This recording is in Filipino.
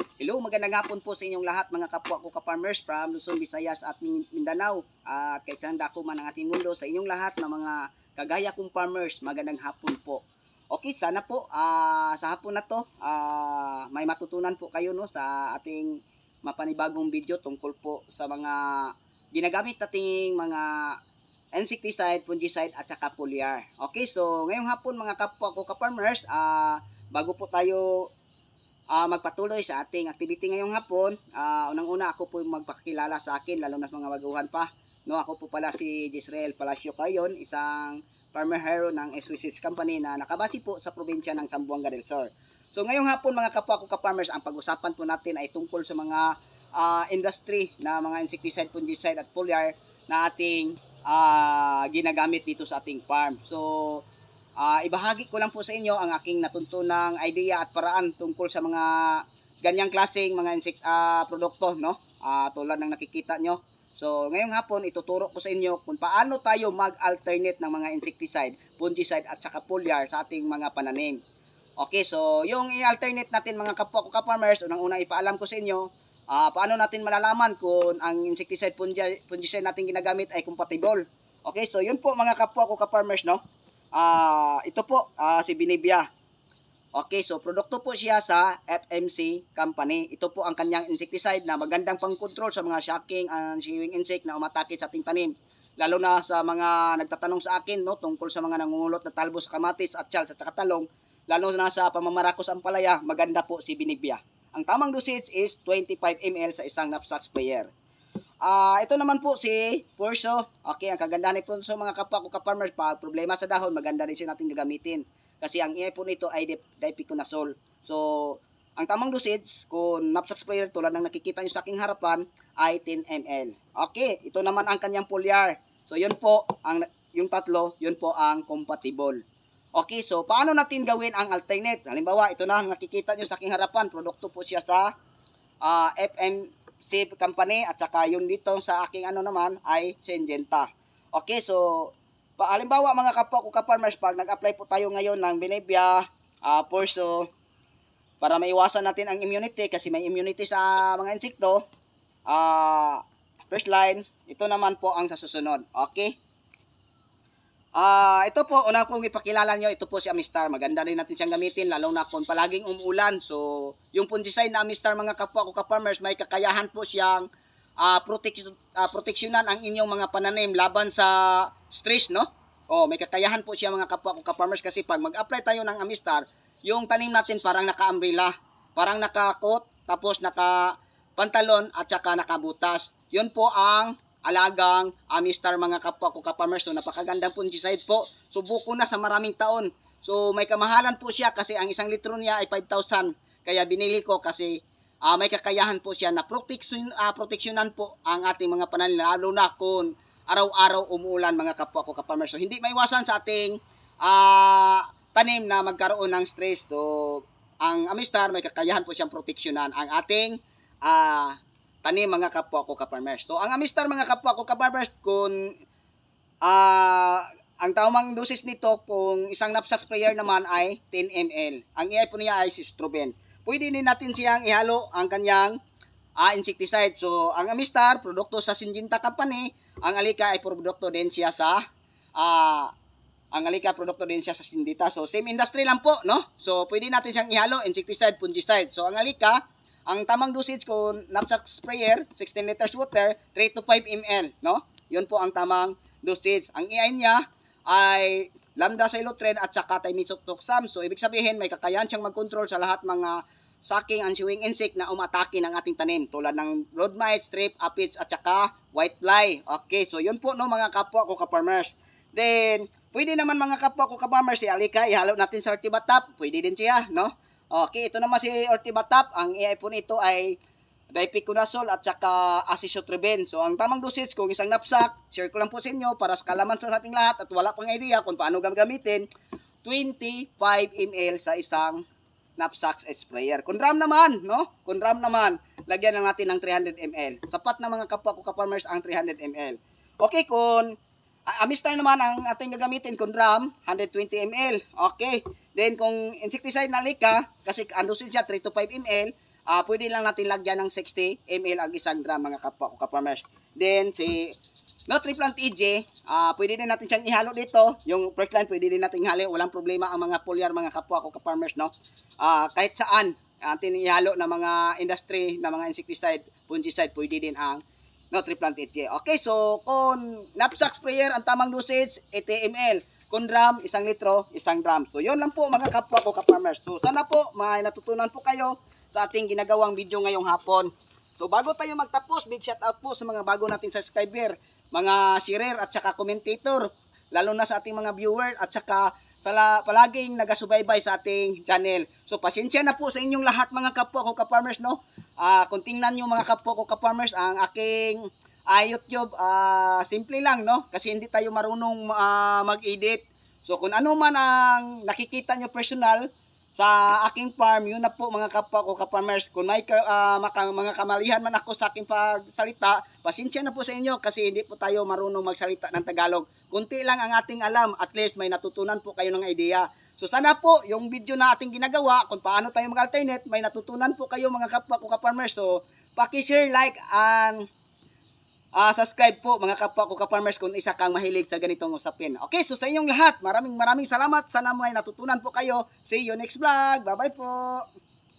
Hello, magandang hapon po sa inyong lahat mga kapwa ko ka-farmers from Luzon, Visayas at Min- Mindanao. At kahit saan dako man ang ating mundo sa inyong lahat na mga kagaya kong farmers, magandang hapon po. Okay, sana po ah, sa hapon na to ah, may matutunan po kayo no sa ating mapanibagong video tungkol po sa mga ginagamit nating mga insecticide, fungicide at saka foliar. Okay, so ngayong hapon mga kapwa ko ka-farmers, ah, bago po tayo ah magpatuloy sa ating activity ngayong hapon. Ah, unang-una ako po magpakilala sa akin, lalo na sa mga baguhan pa. No, ako po pala si Jisrael Palacio Cayon, isang farmer hero ng SWCS Company na nakabase po sa probinsya ng Zamboanga del Sur. So ngayong hapon mga kapwa ko ka-farmers, ang pag-usapan po natin ay tungkol sa mga ah, industry na mga insecticide, fungicide at foliar na ating ah, ginagamit dito sa ating farm. So Ah, ibahagi ko lang po sa inyo ang aking natuntunang idea at paraan tungkol sa mga ganyang klaseng mga insect ah, produkto, no? Ah, tulad ng nakikita nyo. So, ngayong hapon, ituturo ko sa inyo kung paano tayo mag-alternate ng mga insecticide, fungicide at saka foliar sa ating mga pananim. Okay, so yung i-alternate natin mga kapwa ko ka-farmers, unang-una ipaalam ko sa inyo, ah, paano natin malalaman kung ang insecticide, fungi- fungicide natin ginagamit ay compatible. Okay, so yun po mga kapwa ko ka-farmers, no? Ah, ito po ah, si Binibia. Okay, so produkto po siya sa FMC company. Ito po ang kanyang insecticide na magandang pang-control sa mga shocking and chewing insect na umatake sa ating tanim. Lalo na sa mga nagtatanong sa akin no tungkol sa mga nangungulot na talbos, kamatis at chal sa talong, lalo na sa pamamarakos ang palaya, maganda po si Binibia. Ang tamang dosage is 25 ml sa isang knapsack sprayer. Ah, ito naman po si Purso. Okay, ang kagandahan ni Purso mga kapwa ko ka-farmers, pag problema sa dahon, maganda rin siya natin gagamitin. Kasi ang iay po nito ay dip- dipiconazole. So, ang tamang dosage, kung knapsack sprayer tulad ng nakikita nyo sa aking harapan, ay 10 ml. Okay, ito naman ang kanyang foliar. So, yun po, ang, yung tatlo, yun po ang compatible. Okay, so paano natin gawin ang alternate? Halimbawa, ito na nakikita nyo sa aking harapan. Produkto po siya sa ah, FMC company at saka yung dito sa aking ano naman ay Syngenta. Okay, so pa, halimbawa mga kapwa ko ka-farmers, pag nag-apply po tayo ngayon ng Benevia, uh, Porso, para maiwasan natin ang immunity kasi may immunity sa mga insekto, ah first line, ito naman po ang sa susunod. Okay? Ah, ito po, una kong ipakilala nyo, ito po si Amistar. Maganda rin natin siyang gamitin, lalo na kung palaging umuulan. So, yung fungicide na Amistar mga kapwa ko ka-farmers, may kakayahan po siyang ah proteksyon, ah, proteksyonan ang inyong mga pananim laban sa stress, no? Oh, may kakayahan po siya mga kapwa ko ka-farmers kasi pag mag-apply tayo ng Amistar, yung tanim natin parang naka-umbrella, parang naka-coat, tapos naka-pantalon at saka nakabutas. Yun po ang alagang Amistar mga kapwa ko ka-farmers. So, napakagandang fungicide po. Subuko na sa maraming taon. So, may kamahalan po siya kasi ang isang litro niya ay 5,000. Kaya binili ko kasi ah, may kakayahan po siya na proteksyon, ah, proteksyonan po ang ating mga pananim. Lalo na kung araw-araw umuulan mga kapwa ko ka-farmers. So, hindi maiwasan sa ating ah, tanim na magkaroon ng stress. So, ang Amistar may kakayahan po siyang proteksyonan ang ating ah, tanim mga kapwa ko ka-farmers. So, ang Amistar mga kapwa ko ka-farmers, kung ah ang tamang dosis nito kung isang knapsack sprayer naman ay 10 ml. Ang iay po niya ay Sistroben. Pwede din natin siyang ihalo ang kanyang ah, insecticide. So, ang Amistar, produkto sa Syngenta Company, ang Alika ay produkto din siya sa ah, ang Alika produkto din siya sa Syngenta. So, same industry lang po, no? So, pwede natin siyang ihalo, insecticide, fungicide. So, ang Alika, ang tamang dosage ko, knapsack sprayer, 16 liters water, 3 to 5 ml, no? Yun po ang tamang dosage. Ang iay niya ay lambda xylotren at saka thimerosauxam. So, ibig sabihin, may kakayahan siyang mag-control sa lahat mga sucking and chewing insect na umatake ng ating tanim tulad ng road mites, strip, aphids at saka white fly. Okay, so yun po no mga kapwa ko ka-farmers. Then, pwede naman mga kapwa ko ka-farmers, si Alika, ihalo natin sa Ortibatap. Pwede din siya, no? Okay, ito naman si Ortibatap. Ang iay po nito ay dipiconazole at saka acetotriben. So, ang tamang dosage kung isang knapsack, share ko lang po sa inyo para sa kalaman sa ating lahat at wala pang idea kung paano gagamitin, 25 ml sa isang knapsack sprayer. Kung drum naman, no? Kung drum naman, lagyan lang natin ng 300 ml. Sapat na mga kapwa ko ka-farmers ang 300 ml. Okay, kung Ah, Amistar naman ang ating gagamitin kung drum, 120 ml. Okay. Then kung insecticide na lika, kasi dosage siya 3 to 5 ml, ah pwede lang natin lagyan ng 60 ml ang isang drum mga kapwa ko ka-farmers. Then si Nutriplant EJ, ah pwede din natin siyang ihalo dito. Yung percline pwede din natin ihalo, walang problema ang mga foliar mga kapwa ko ka-farmers no. Ah kahit saan atin ihalo na mga industry na mga insecticide, fungicide pwede din ang Nutriplant EJ. Okay, so kung knapsack sprayer ang tamang dosage 80 ml. Kung drum, isang litro, isang drum. So, yun lang po mga kapwa ko ka-farmers. So, sana po may natutunan po kayo sa ating ginagawang video ngayong hapon. So, bago tayo magtapos, big shout out po sa mga bago nating subscriber, mga sharer at saka commentator, lalo na sa ating mga viewer at saka sa la- palaging nagasubaybay sa ating channel. So, pasensya na po sa inyong lahat mga kapwa ko ka-farmers, no? Ah, kung tingnan nyo mga kapwa ko ka-farmers, ang aking ah, YouTube, ah, simple lang, no? Kasi hindi tayo marunong ah, mag-edit. So, kung ano man ang nakikita nyo personal sa aking farm, yun na po mga kapwa ko ka-farmers. Kung may ah, maka- mga kamalihan man ako sa aking pagsalita, pasensya na po sa inyo kasi hindi po tayo marunong magsalita ng Tagalog. Kunti lang ang ating alam, at least may natutunan po kayo ng idea. So sana po, yung video na ating ginagawa, kung paano tayo mag-alternate, may natutunan po kayo mga kapwa ko ka-farmers. So, paki-share, like, and Ah, subscribe po mga kapwa ko ka-farmers kung isa kang mahilig sa ganitong usapin. Okay, so sa inyong lahat, maraming maraming salamat. Sana may natutunan po kayo. See you next vlog. Bye-bye po.